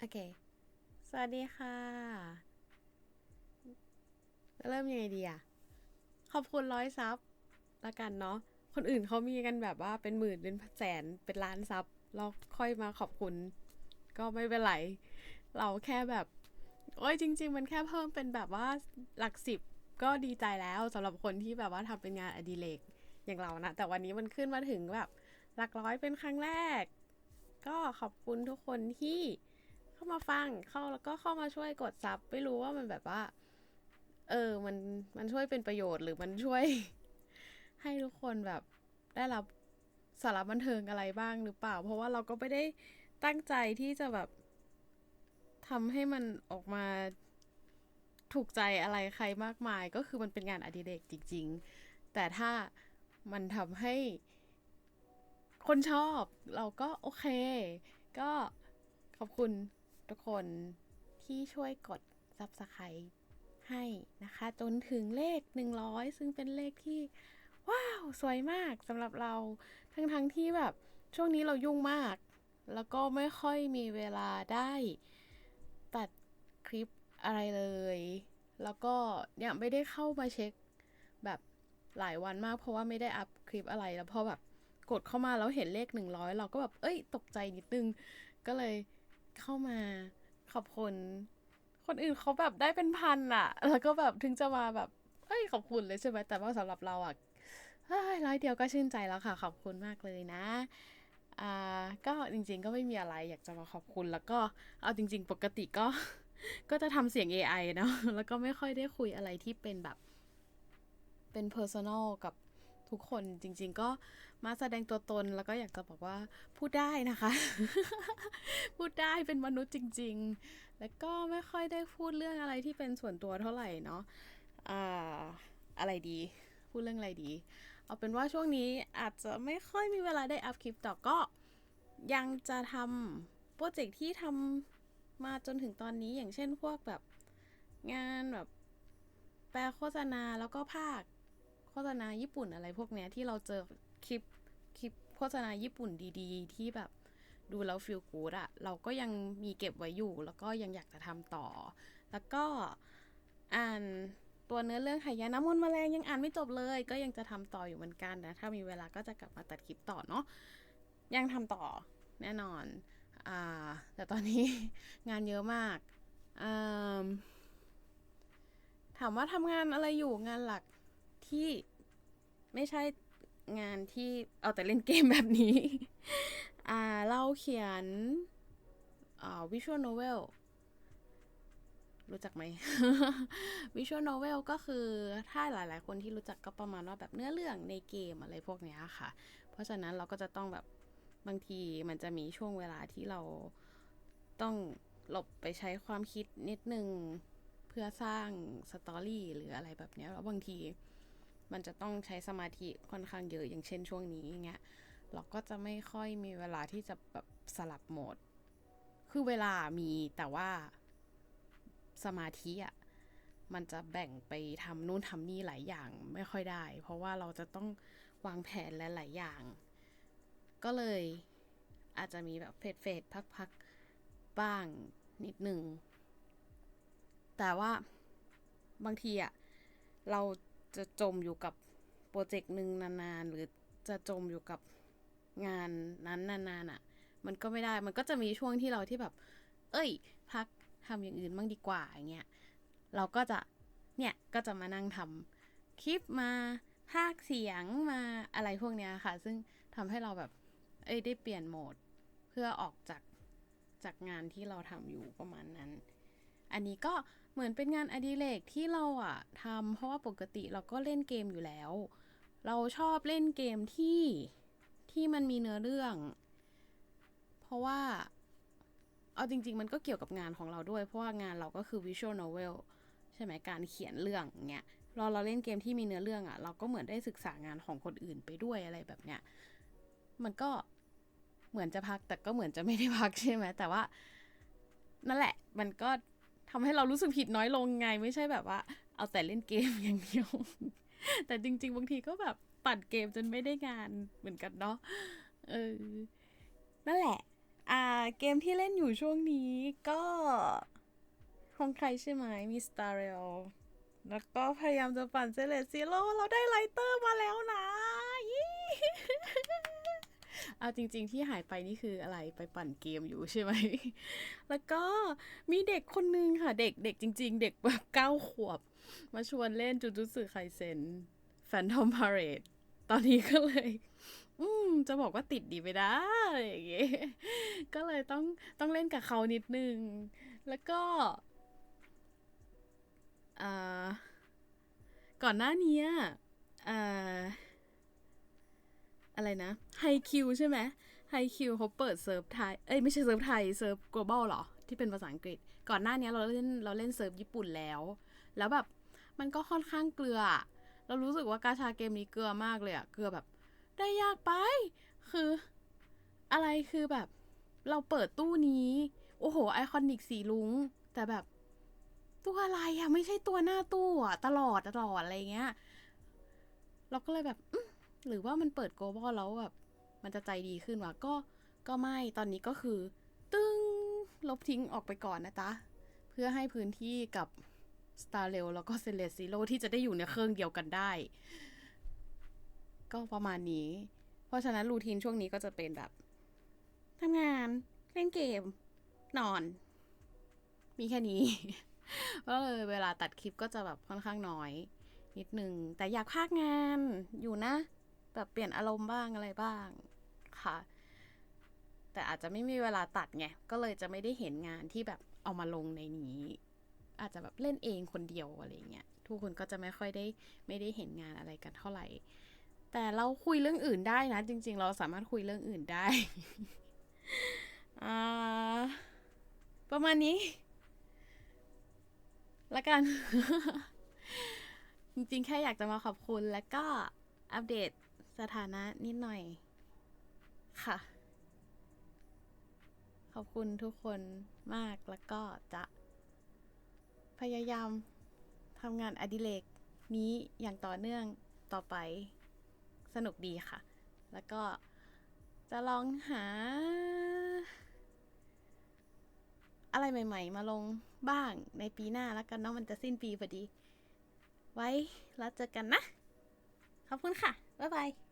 โอเค สวัสดีค่ะ เริ่มยังไงดีอะขอบคุณร้อยซับละกันเนาะ คนอื่นเขามีกันแบบว่าเป็นหมื่นเป็นแสนเป็นล้านซับ เราค่อยมาขอบคุณ ก็ไม่เป็นไร เราแค่แบบ โอ้ยจริง ๆ มันแค่เพิ่มเป็นแบบว่าหลักสิบก็ดีใจแล้วสำหรับคนที่แบบว่าทำเป็นงานอดิเรกอย่างเรานะ แต่วันนี้มันขึ้นมาถึงแบบหลักร้อยเป็นครั้งแรก ก็ขอบคุณทุกคนที่ เข้ามาฟังเข้าแล้วก็เข้ามาช่วยกดซับไม่รู้ว่ามันแบบว่า เออมันมันช่วยเป็นประโยชน์หรือมันช่วย ให้ทุกคนแบบได้รับสาระบันเทิงอะไรบ้างหรือเปล่า เพราะว่าเราก็ไม่ได้ตั้งใจที่จะแบบทำให้มันออกมาถูกใจอะไรใครมากมาย ก็คือมันเป็นงานอดิเรกจริง ๆ แต่ถ้ามันทำให้คนชอบเราก็โอเค ก็ขอบคุณ ทุกคนที่ช่วยกด Subscribe ให้นะคะ จนถึงเลข 100 ซึ่งเป็นเลขที่ ว้าว สวยมากสำหรับเราทั้งๆทที่แบบช่วงนี้เรายุ่งมาก แล้วก็ไม่ค่อยมีเวลาได้ตัดคลิปอะไรเลย แล้วก็เนี่ยไม่ได้เข้ามาเช็คแบบหลายวันมากเพราะว่าไม่ได้อัพคลิปอะไรแล้วพอแบบกดเข้ามาแล้วเห็นเลข 100 เราก็แบบ เอ้ย ตกใจนิดนึง ก็เลย เข้ามาขอบคุณ คนอื่นเขาแบบได้เป็นพันอะแล้วก็แบบถึงจะมาแบบเอ้ยขอบคุณเลยใช่ไหมแต่ว่าสำหรับเราอะร้อยเดียวก็ชื่นใจแล้วค่ะ ขอบคุณมากเลยนะอ่าก็จริงๆก็ไม่มีอะไรอยากจะมาขอบคุณแล้วก็เอาจริง ๆ ปกติก็ ก็จะทำเสียง AI เนอะแล้วก็ไม่ค่อยได้คุยอะไรที่เป็นแบบ เป็น personal กับ ทุกคนจริง ๆ ก็มาแสดงตัวตนแล้วก็อยากจะบอกว่าพูดได้นะคะ พูดได้เป็นมนุษย์จริง ๆ แล้วก็ไม่ค่อยได้พูดเรื่องอะไรที่เป็นส่วนตัวเท่าไหร่เนาะอ่าอะไรดี พูดเรื่องอะไรดี เอาเป็นว่าช่วงนี้อาจจะไม่ค่อยมีเวลาได้อัพคลิปต่อก็ยังจะทำโปรเจกต์ที่ทำมาจนถึงตอนนี้อย่างเช่นพวกแบบงานแบบแปลโฆษณาแล้วก็ภาค ฆษณาญี่ปุ่นอะไรพวกเนี้ยที่เราเจอคลิปคลิปโฆษณาญี่ปุ่นดีๆ ที่แบบดูแล้วฟีลกูดอะเราก็ยังมีเก็บไว้อยู่ แล้วก็ยังอยากจะทำต่อ แล้วก็อ่านตัวเนื้อเรื่องไหยาน้ำมนต์แมลงยังอ่านไม่จบเลย ก็ยังจะทำต่ออยู่เหมือนกันนะ ถ้ามีเวลาก็จะกลับมาตัดคลิปต่อเนาะยังทำต่อแน่นอนอ่าแต่ตอนนี้งานเยอะมากอ่าถามว่าทำงานอะไรอยู่งานหลัก ที่ไม่ใช่งานที่เอาแต่เล่นเกมแบบนี้ อ่าเราเขียนอ่า visual novel รู้จักไหม visual novel ก็คือถ้าหลาย ๆ คนที่รู้จักก็ประมาณว่าแบบเนื้อเรื่องในเกมอะไรพวกนี้ค่ะ เพราะฉะนั้นเราก็จะต้องแบบบางทีมันจะมีช่วงเวลาที่เราต้องหลบไปใช้ความคิดนิดนึง เพื่อสร้างสตอรี่หรืออะไรแบบนี้แล้วบางที มันจะต้องใช้สมาธิค่อนข้างเยอะอย่างเช่นช่วงนี้อย่างเงี้ยเราก็จะไม่ค่อยมีเวลาที่จะแบบสลับโหมด คือเวลามีแต่ว่าสมาธิอะ่ะมันจะแบ่งไปทำนู่นทำนี่หลายอย่างไม่ค่อยได้ เพราะว่าเราจะต้องวางแผนและหลายอย่าง ก็เลยอาจจะมีแบบเฟดเฟดพักๆ บ้างนิดนึง แต่ว่าบางทีอะเรา จะจมอยู่กับโปรเจกต์หนึ่งนานๆ หรือจะจมอยู่กับงานนั้นนานๆอะ่ะ มันก็ไม่ได้มันก็จะมีช่วงที่เราที่แบบ เอ้ย พักทำอย่างอื่นบ้างดีกว่าอย่างเงี้ยเราก็จะเนี่ยก็จะมานั่งทำคลิปมาพากเสียงมาอะไรพวกเนี้ยค่ะ ซึ่งทำให้เราแบบ เอ้ยได้เปลี่ยนโหมด เพื่อออกจากจากงานที่เราทำอยู่ประมาณนั้น อันนี้ก็ เหมือนเป็นงานอดิเรกที่เราอะทำเพราะว่าปกติเราก็เล่นเกมอยู่แล้ว เราชอบเล่นเกมที่ที่มันมีเนื้อเรื่อง เพราะว่า เอาจริง ๆ มันก็เกี่ยวกับงานของเราด้วย เพราะว่างานเราก็คือ visual novel ใช่ไหมการเขียนเรื่องเงี้ยเราเราเล่นเกมที่มีเนื้อเรื่องอะเราก็เหมือนได้ศึกษางานของคนอื่นไปด้วยอะไรแบบเนี้ยมันก็เหมือนจะพักแต่ก็เหมือนจะไม่ได้พักใช่ไหมแต่ว่า นั่นแหละมันก็ ทำให้เรารู้สึกผิดน้อยลงไง ไม่ใช่แบบว่า เอาแต่เล่นเกมอย่างเดียว แต่จริง ๆ บางทีก็แบบปั่นเกมจนไม่ได้งานเหมือนกันเนาะเออนั่นแหละ อ่าเกมที่เล่นอยู่ช่วงนี้ก็ของใครใช่ไหมมี Star Rail แล้วก็พยายามจะปั่นเซเลซีโร่เราได้ไลเตอร์มาแล้วนะยี่ เอาจริง ๆ ที่หายไปนี่คืออะไรไปปั่นเกมอยู่ใช่ไหม แล้วก็มีเด็กคนนึงค่ะ เด็กเด็กจริง ๆ เด็กแบบเก้าขวบ มาชวนเล่นจูจูสึไคเซนแฟนทอมพา r a d e ตอนนี้ก็เลย อืม จะบอกว่าติดดีไม่ได้อย่างเงี้ยก็เลยต้องต้องเล่นกับเขานิดนึง แล้วก็อ่าก่อนหน้านี้อ่า อะไรนะไฮคิวใช่ไหมไฮคิวเขาเปิดเซิร์ฟไทย เอ้ยไม่ใช่เซิร์ฟไทยเซิร์ฟ global หรอ ที่เป็นภาษาอังกฤษ ก่อนหน้านี้เราเล่นเราเล่นเซิร์ฟญี่ปุ่นแล้ว แล้วแบบมันก็ค่อนข้างเกลือ เรารู้สึกว่ากาชาเกมนี้เกลือมากเลยอะเกลือแบบ ได้ยากไป คือ อะไรคือแบบ เราเปิดตู้นี้ โอ้โห ไอคอนิกสีลุง แต่แบบ ตัวอะไรอะไม่ใช่ตัวหน้าตู้อะตลอดตลอดอะไรเงี้ย เราก็เลยแบบอื หรือว่ามันเปิดโกลบอลแล้วแบบมันจะใจดีขึ้นวะก็ก็ไม่ตอนนี้ก็คือ ตึ้งลบทิ้งออกไปก่อนนะจ๊ะ เพื่อให้พื้นที่กับ Star r a i l แล้วก็ c e l e s t Zero ที่จะได้อยู่ในเครื่องเดียวกันได้ ก็ประมาณนี้ เพราะฉะนั้นรูทีนช่วงนี้ก็จะเป็นแบบทำงานเล่นเกม นอน มีแค่นี้ก็เลยเวลาตัดคลิปก็จะแบบค่อนข้างน้อย นิดนึง แต่อยากพากงานอยู่นะ แบบเปลี่ยนอารมณ์บ้างอะไรบ้างค่ะ แต่อาจจะไม่มีเวลาตัดไง ก็เลยจะไม่ได้เห็นงานที่แบบเอามาลงในนี้ อาจจะแบบเล่นเองคนเดียวอะไรเงี้ยทุกคนก็จะไม่ค่อยได้ไม่ได้เห็นงานอะไรกันเท่าไหร่ แต่เราคุยเรื่องอื่นได้นะ จริง ๆ เราสามารถคุยเรื่องอื่นได้ประมาณนี้ ละกัน จริงๆ แค่อยากจะมาขอบคุณแล้วก็อัปเดต สถานะนิดหน่อยค่ะ ขอบคุณทุกคนมากแล้วก็จะพยายามทำงานอดิเรกนี้อย่างต่อเนื่องต่อไปสนุกดีค่ะ แล้วก็จะลองหา อะไรใหม่ๆ มาลงบ้างในปีหน้าแล้วกันเนาะมันจะสิ้นปีพอดี ไว้แล้วเจอกันนะ ขอบคุณค่ะ บ๊ายบาย